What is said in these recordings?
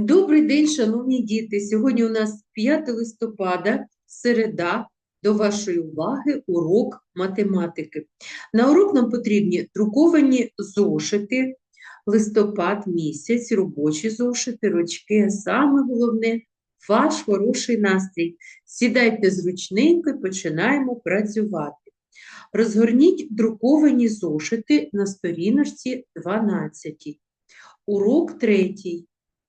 Добрий день, шановні діти! Сьогодні у нас 5 листопада, середа. До вашої уваги урок математики. На урок нам потрібні друковані зошити, листопад місяць, робочі зошити, ручки, а саме головне ваш хороший настрій. Сідайте зручненько і починаємо працювати. Розгорніть друковані зошити на сторіночці 12. Урок третій.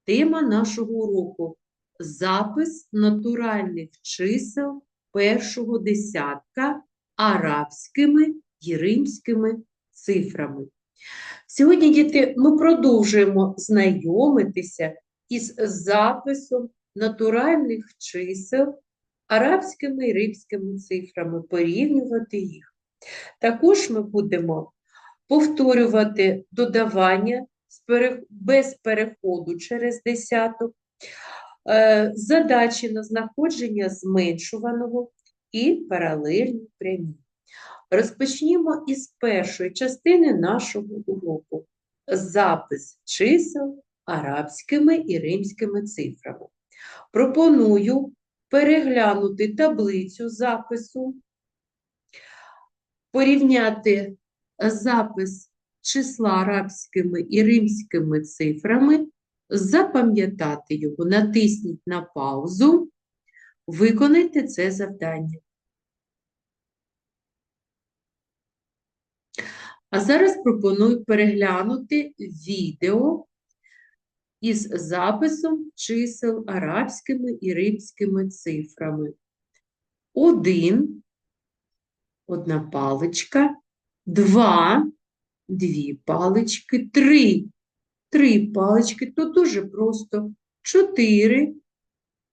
Тема нашого уроку запис натуральних чисел першого десятка арабськими і римськими цифрами. Сьогодні, діти, ми продовжуємо знайомитися із записом натуральних чисел арабськими і римськими цифрами, порівнювати їх. Також ми будемо повторювати додавання без переходу через десяток, е, задачі на знаходження зменшуваного і паралельні прямі. Розпочнімо із першої частини нашого уроку. Запис чисел арабськими і римськими цифрами. Пропоную переглянути таблицю запису, порівняти запис числа арабськими і римськими цифрами, запам'ятати його, натисніть на паузу, виконайте це завдання. А зараз пропоную переглянути відео із записом чисел арабськими і римськими цифрами. Один, одна паличка, два, дві палички, три, три палички, то дуже просто. Чотири,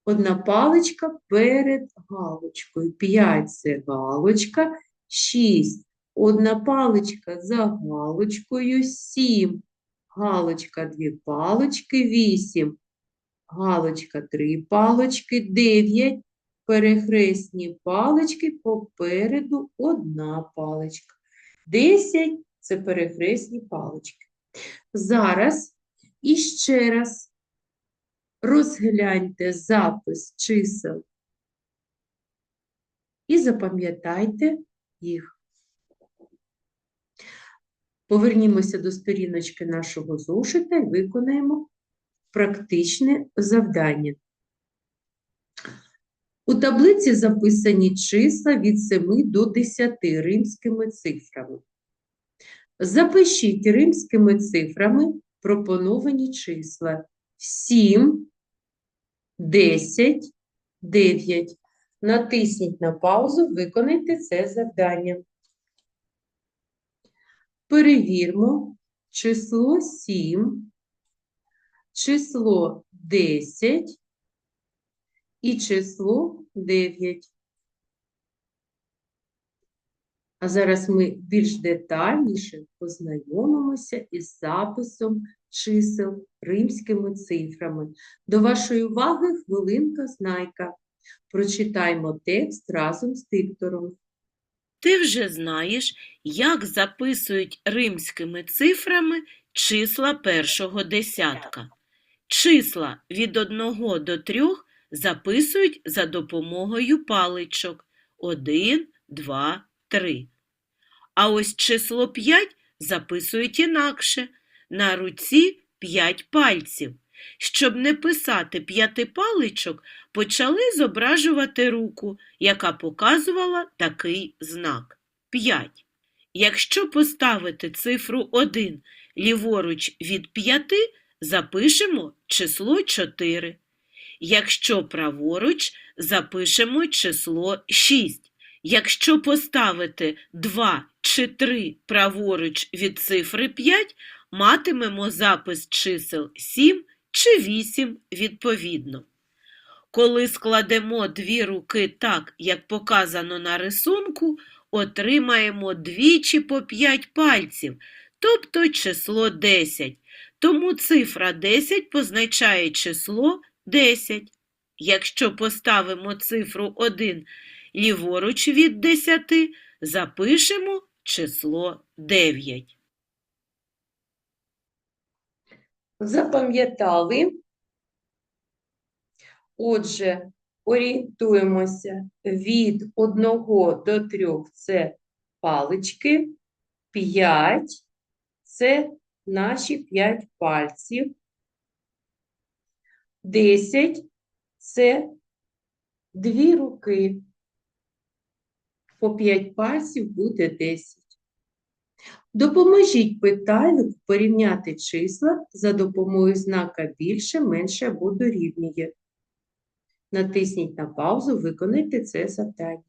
одна паличка перед галочкою. П'ять це галочка, шість, одна паличка за галочкою, сім, галочка, дві палички, вісім, галочка, три палички, дев'ять, перехресні палички, попереду одна паличка. Десять це перехресні палички. Зараз іще раз розгляньте запис чисел і запам'ятайте їх. Повернімося до сторіночки нашого зошита і виконаємо практичне завдання. У таблиці записані числа від 7 до 10 римськими цифрами. Запишіть римськими цифрами пропоновані числа 7, 10, 9. Натисніть на паузу, виконайте це завдання. Перевірмо число 7, число 10 і число 9. А зараз ми більш детальніше познайомимося із записом чисел римськими цифрами. До вашої уваги хвилинка знайка. Прочитаймо текст разом з диктором. Ти вже знаєш, як записують римськими цифрами числа першого десятка. Числа від 1 до 3 записують за допомогою паличок 1, 2, 3. А ось число 5 записують інакше на руці 5 пальців. Щоб не писати п'яти паличок, почали зображувати руку, яка показувала такий знак 5. Якщо поставити цифру 1 ліворуч від 5, запишемо число 4. Якщо праворуч, запишемо число 6. Якщо поставити 2 чи 3 праворуч від цифри 5, матимемо запис чисел 7 чи 8 відповідно. Коли складемо дві руки так, як показано на рисунку, отримаємо двічі по 5 пальців, тобто число 10. Тому цифра 10 позначає число 10. Якщо поставимо цифру 1 ліворуч від 10, запишемо число 9. Запам'ятали Отже, орієнтуємося від 1 до 3 це палички, 5 це наші 5 пальців, 10 це дві руки. По 5 пальців буде 10. Допоможіть питальнику порівняти числа за допомогою знака більше, менше або дорівнює. Натисніть на паузу, виконайте це завдання.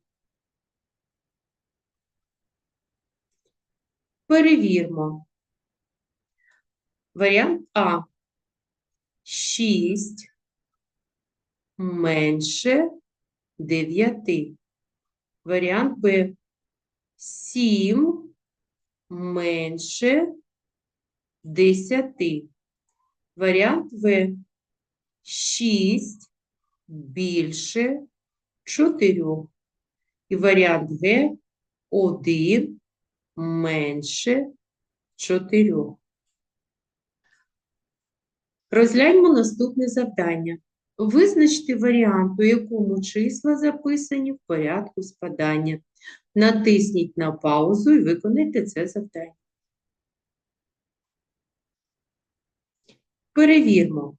Перевірмо. Варіант А. 6 менше 9. Варіант Б. 7 менше 10. Варіант В. 6 більше 4. І варіант Г 1 менше 4. Розгляньмо наступне завдання. Визначте варіант, у якому числа записані в порядку спадання. Натисніть на паузу і виконайте це завдання. Перевірмо.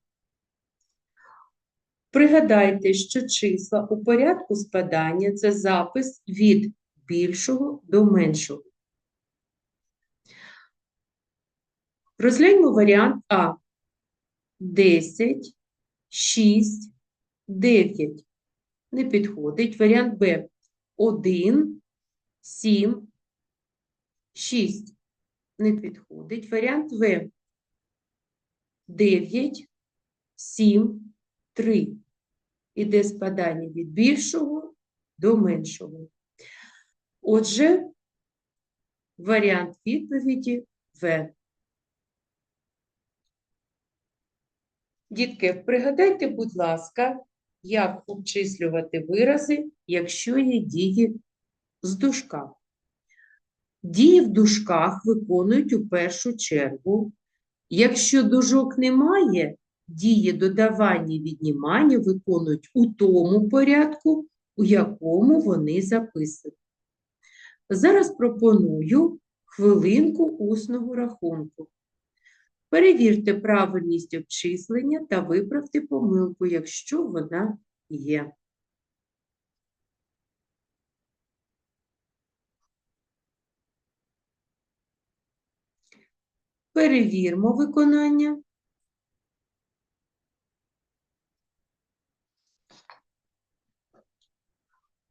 Пригадайте, що числа у порядку спадання це запис від більшого до меншого. Розгляньмо варіант А. 10, 6, 9. Не підходить. Варіант Б. 1, 7, 6. Не підходить. Варіант В. 9, 7, 3. Іде спадання від більшого до меншого. Отже, варіант відповіді В. Дітки, пригадайте, будь ласка, як обчислювати вирази, якщо є дії з дужка. Дії в дужках виконують у першу чергу. Якщо дужок немає, дії додавання і віднімання виконують у тому порядку, у якому вони записані. Зараз пропоную хвилинку усного рахунку. Перевірте правильність обчислення та виправте помилку, якщо вона є. Перевірмо виконання.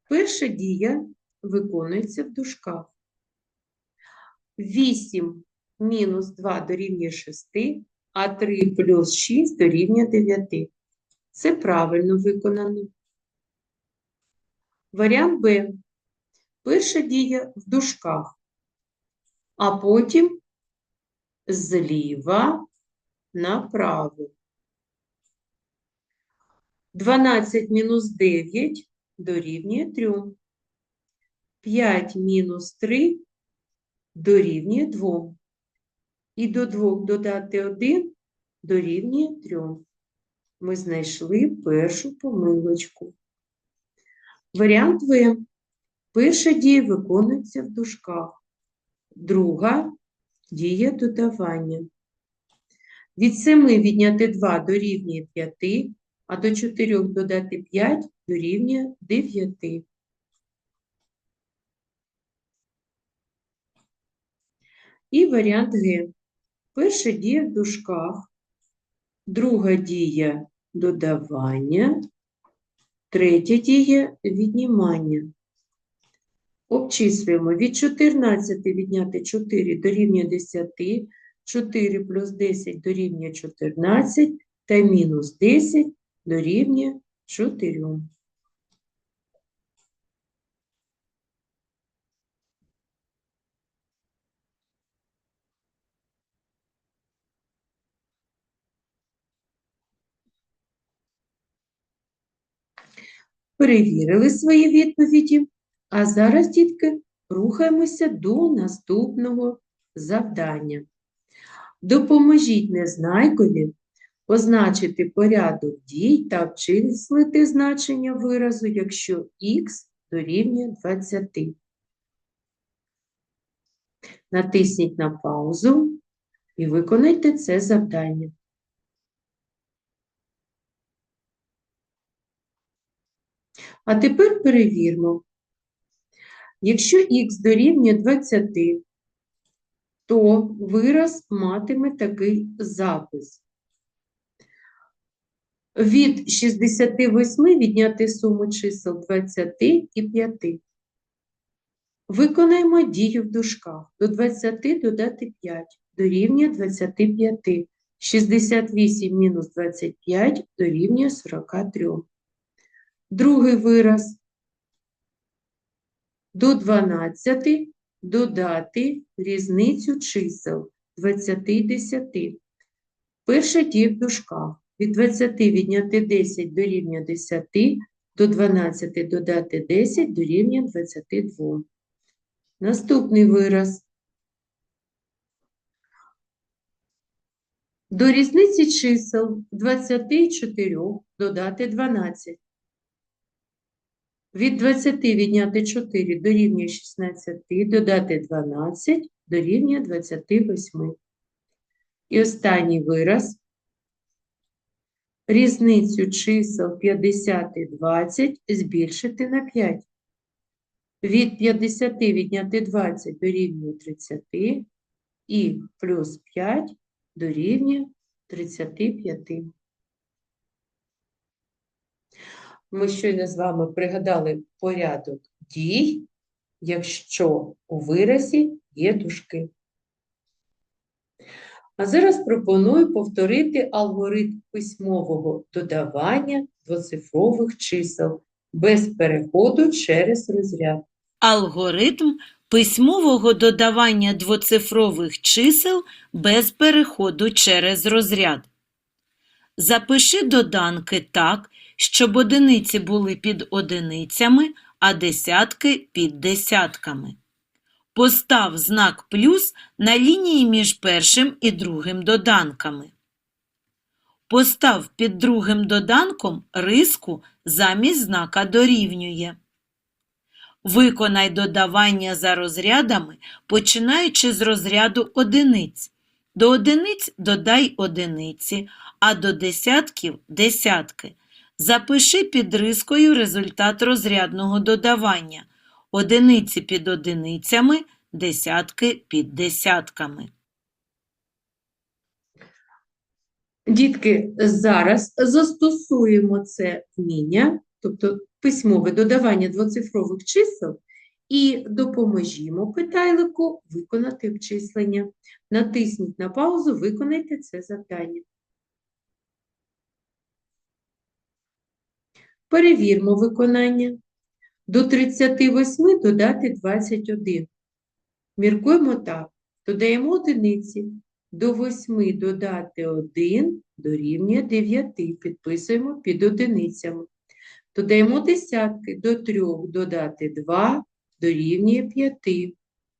Перша дія виконується в дужках. 8 мінус 2 дорівнює 6, а 3 плюс 6 дорівнює 9. Це правильно виконано. Варіант Б. Перша дія в дужках, а потім зліва направо. 12 мінус 9 дорівнює 3. 5 мінус 3 дорівнює 2. І до 2 додати 1 дорівнює 3. Ми знайшли першу помилочку. Варіант В. Перша дія виконується в дужках. Друга дія додавання. Від 7 відняти 2 дорівнює 5, а до 4 додати 5 дорівнює 9. І варіант Г. Перша дія в дужках, друга дія додавання, третя дія віднімання. Обчислюємо від 14 відняти 4 дорівнює 10, 4 плюс 10 дорівнює 14 та мінус 10 дорівнює 4. Перевірили свої відповіді. А зараз, дітки, рухаємося до наступного завдання. Допоможіть Незнайкові позначити порядок дій та обчислити значення виразу, якщо х дорівнює 20. Натисніть на паузу і виконайте це завдання. А тепер перевірмо. Якщо х дорівнює 20, то вираз матиме такий запис. Від 68 відняти суму чисел 20 і 5. Виконаємо дію в дужках. До 20 додати 5 дорівнює 25. 68 мінус 25 дорівнює 43. Другий вираз. До 12 додати різницю чисел 20 і 10. Перша дія в дужках. Від 20 відняти 10 дорівнює 10, до 12 додати 10 дорівнює 22. Наступний вираз. До різниці чисел 24 додати 12. Від 20 відняти 4 дорівнює 16, додати 12 дорівнює 28. І останній вираз. Різницю чисел 50 і 20 збільшити на 5. Від 50 відняти 20 дорівнює 30 і плюс 5 дорівнює 35. Ми щойно з вами пригадали порядок дій, якщо у виразі є дужки. А зараз пропоную повторити алгоритм письмового додавання двоцифрових чисел без переходу через розряд. Алгоритм письмового додавання двоцифрових чисел без переходу через розряд. Запиши доданки так, щоб одиниці були під одиницями, а десятки під десятками. Постав знак плюс на лінії між першим і другим доданками. Постав під другим доданком риску замість знака дорівнює. Виконай додавання за розрядами, починаючи з розряду одиниць. До одиниць додай одиниці, а до десятків – десятки. Запиши під рискою результат розрядного додавання. Одиниці під одиницями, десятки під десятками. Дітки, зараз застосуємо це вміння, тобто письмове додавання двоцифрових чисел, і допоможімо питайлику виконати обчислення. Натисніть на паузу, виконайте це завдання. Перевірмо виконання. До 38 додати 21. Міркуємо так. Додаємо одиниці. До 8 додати 1 дорівнює 9. Підписуємо під одиницями. Додаємо десятки. До 3 додати 2 дорівнює 5.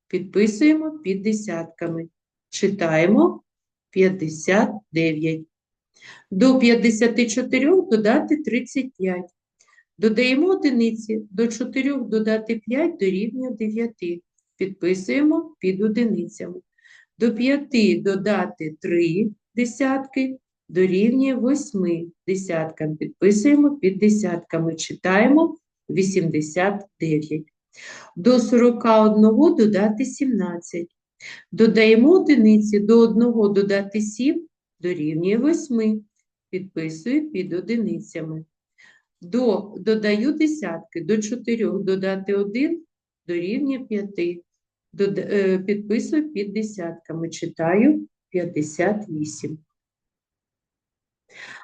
Підписуємо під десятками. Читаємо 59. До 54 додати 35. Додаємо одиниці. До 4 додати 5 дорівнює 9. Підписуємо під одиницями. До 5 додати 3 десятки дорівнює 8 десяткам. Підписуємо під десятками. Читаємо 89. До 41 додати 17. Додаємо одиниці. До 1 додати 7 дорівнює 8. Підписую під одиницями. До, додаю десятки. До 4 додати 1 дорівнює 5. Дода, е, підписую під десятками. Читаю 58.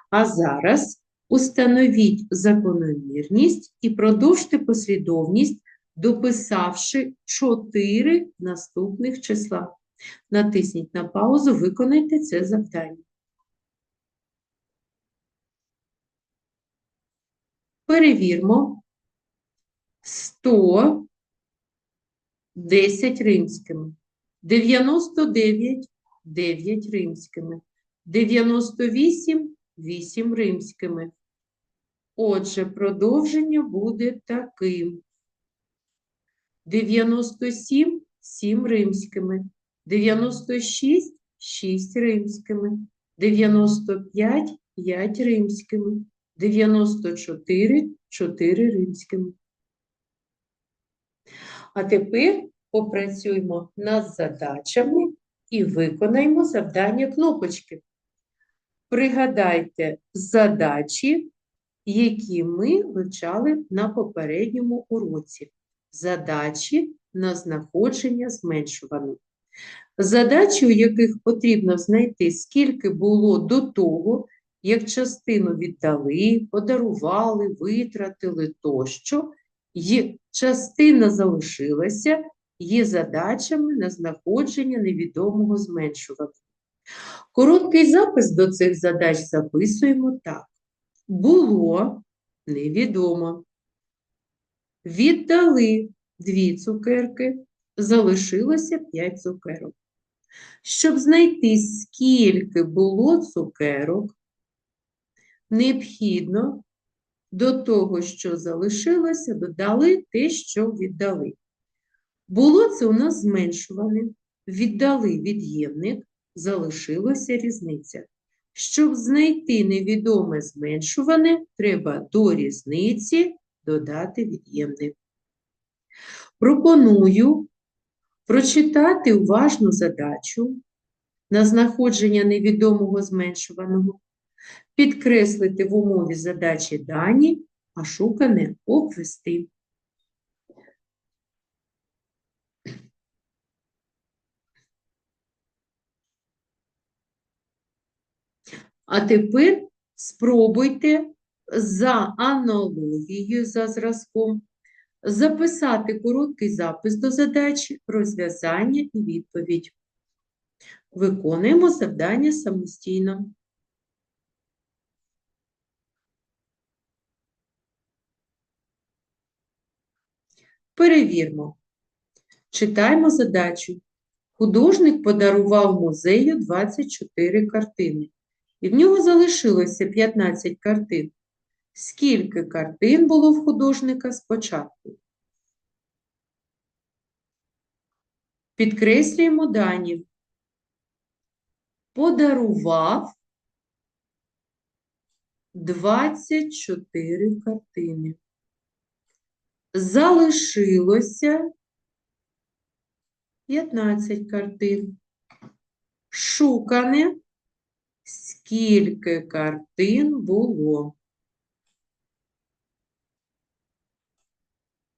А зараз установіть закономірність і продовжте послідовність, дописавши 4 наступних числа. Натисніть на паузу, виконайте це завдання. Перевірмо 100 10 римськими, 99 9 римськими, 98 – 8 римськими. Отже, продовження буде таким. 97 – 7 римськими. 96 – 6 римськими. 95 – 5 римськими. 94 – 4 римськими. А тепер попрацюємо над задачами і виконаємо завдання кнопочки. Пригадайте задачі, які ми вивчали на попередньому уроці. Задачі на знаходження зменшуваних. Задачі, у яких потрібно знайти, скільки було до того, як частину віддали, подарували, витратили тощо, і частина залишилася, є задачами на знаходження невідомого зменшуваного. Короткий запис до цих задач записуємо так. Було невідомо. Віддали дві цукерки, залишилося 5 цукерок. Щоб знайти, скільки було цукерок, необхідно до того, що залишилося, додали те, що віддали. Було це у нас зменшуване, віддали від'ємник, залишилася різниця. Щоб знайти невідоме зменшуване, треба до різниці додати від'ємник. Пропоную прочитати уважну задачу на знаходження невідомого зменшуваного, підкреслити в умові задачі дані, а шукане обвести. А тепер спробуйте за аналогією, за зразком, записати короткий запис до задачі, розв'язання і відповідь. Виконуємо завдання самостійно. Перевірмо. Читаємо задачу. Художник подарував музею 24 картини, і в нього залишилося 15 картин. Скільки картин було в художника спочатку? Підкреслюємо дані. Подарував 24 картини. Залишилося 15 картин. Шукане, скільки картин було.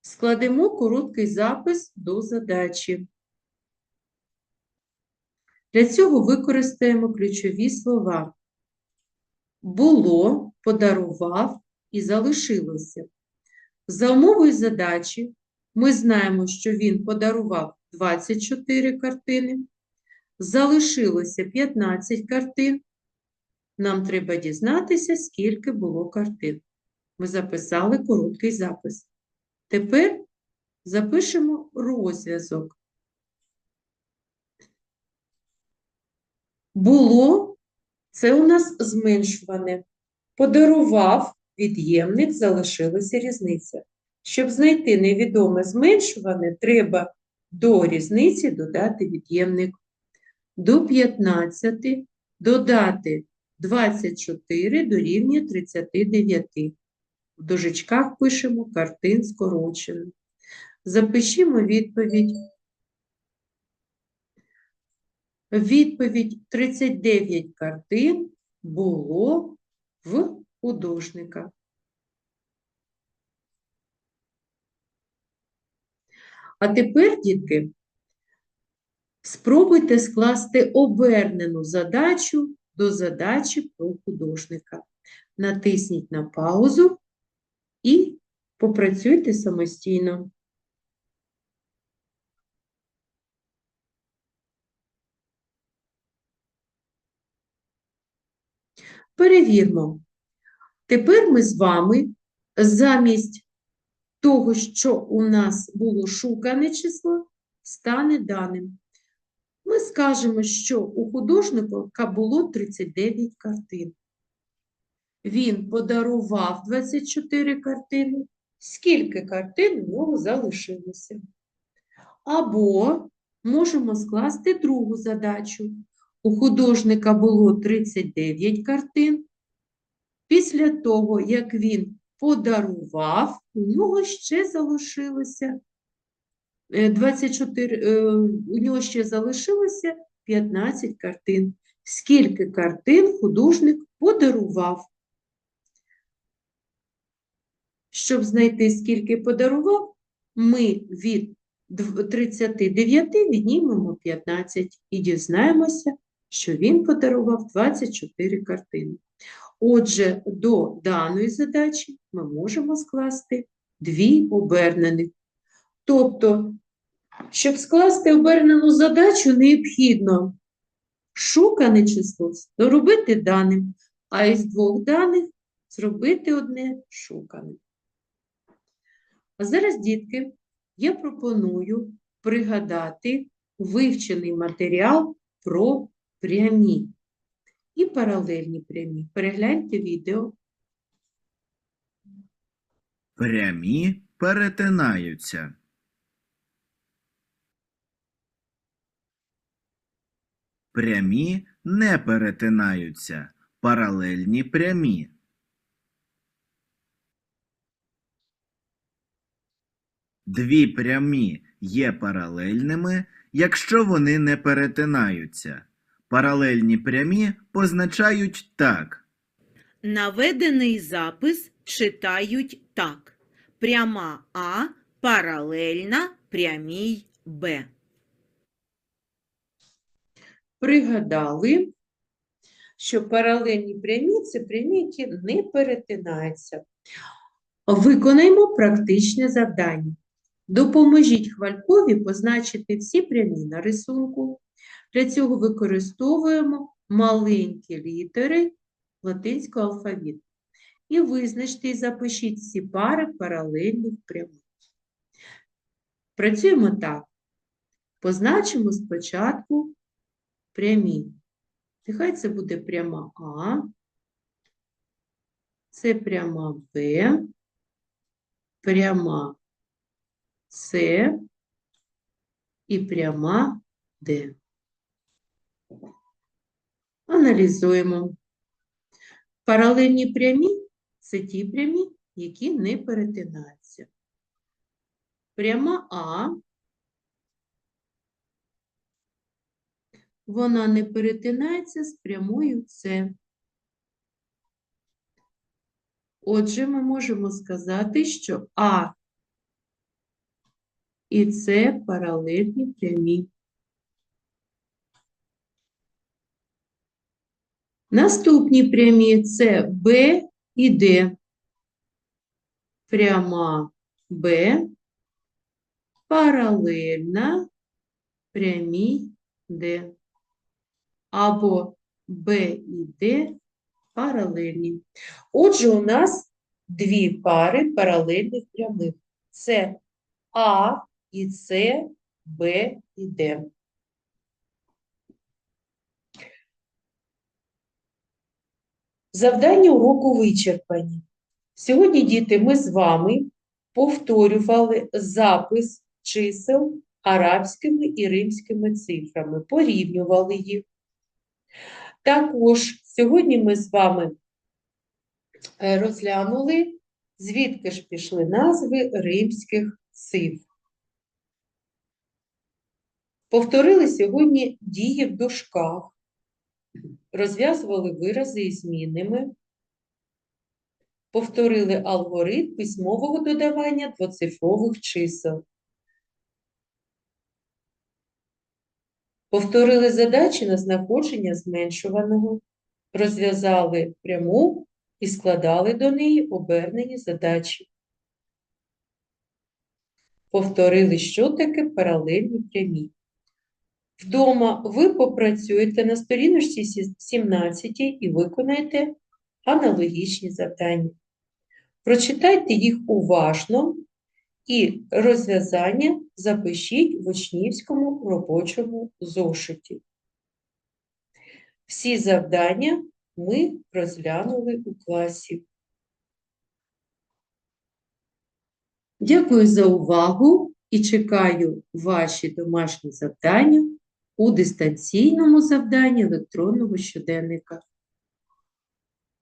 Складемо короткий запис до задачі. Для цього використаємо ключові слова. Було, подарував і залишилося. За умовою задачі ми знаємо, що він подарував 24 картини, залишилося 15 картин. Нам треба дізнатися, скільки було картин. Ми записали короткий запис. Тепер запишемо розв'язок. Було це у нас зменшуване. Подарував від'ємник, залишилася різниця. Щоб знайти невідоме зменшуване, треба до різниці додати від'ємник. До 15 додати 24 дорівнює 39. В дужечках пишемо картин скорочено. Запишімо відповідь. Відповідь 39 картин було в художника. А тепер, дітки, спробуйте скласти обернену задачу до задачі про художника. Натисніть на паузу і попрацюйте самостійно. Перевірмо. Тепер ми з вами замість того, що у нас було шукане число, стане даним. Ми скажемо, що у художника було 39 картин. Він подарував 24 картини. Скільки картин у нього залишилося? Або можемо скласти другу задачу. У художника було 39 картин. Після того, як він подарував, у нього ще залишилося е, 24, е, у нього ще залишилося 15 картин. Скільки картин художник подарував? Щоб знайти, скільки подарував, ми від 39 віднімемо 15 і дізнаємося, що він подарував 24 картини. Отже, до даної задачі ми можемо скласти дві обернених. Тобто, щоб скласти обернену задачу, необхідно шукане число доробити даним, а із двох даних зробити одне шукане. А зараз, дітки, я пропоную пригадати вивчений матеріал про прямі і паралельні прямі. Перегляньте відео. Прямі перетинаються. Прямі не перетинаються. Паралельні прямі. Дві прямі є паралельними, якщо вони не перетинаються. Паралельні прямі позначають так. Наведений запис читають так. Пряма А паралельна прямій Б. Пригадали, що паралельні прямі це прямі, які не перетинаються. Виконаємо практичне завдання. Допоможіть Хвалькові позначити всі прямі на рисунку. Для цього використовуємо маленькі літери латинського алфавіту. І визначте і запишіть всі пари паралельних прямих. Працюємо так. Позначимо спочатку прямі. Нехай це буде пряма А, це пряма Б, пряма С і пряма Д. Аналізуємо. Паралельні прямі це ті прямі, які не перетинаються. Пряма А вона не перетинається з прямою С. Отже, ми можемо сказати, що А і С паралельні прямі. Наступні прямі це Б і Д. Пряма Б паралельна прямій Д. Або Б і Д паралельні. Отже, у нас дві пари паралельних прямих. Це А і С, Б і Д. Завдання уроку вичерпані. Сьогодні, діти, ми з вами повторювали запис чисел арабськими і римськими цифрами, порівнювали їх. Також сьогодні ми з вами е, розглянули, звідки ж пішли назви римських цифр. Повторили сьогодні дії в дужках, розв'язували вирази із змінними, повторили алгоритм письмового додавання двоцифрових чисел. Повторили задачі на знаходження зменшуваного, розв'язали пряму і складали до неї обернені задачі. Повторили, що таке паралельні прямі. Вдома ви попрацюєте на сторіночці 17 і виконаєте аналогічні завдання. Прочитайте їх уважно І розв'язання запишіть в учнівському робочому зошиті. Всі завдання ми розглянули у класі. Дякую за увагу і чекаю ваші домашні завдання у дистанційному завданні електронного щоденника.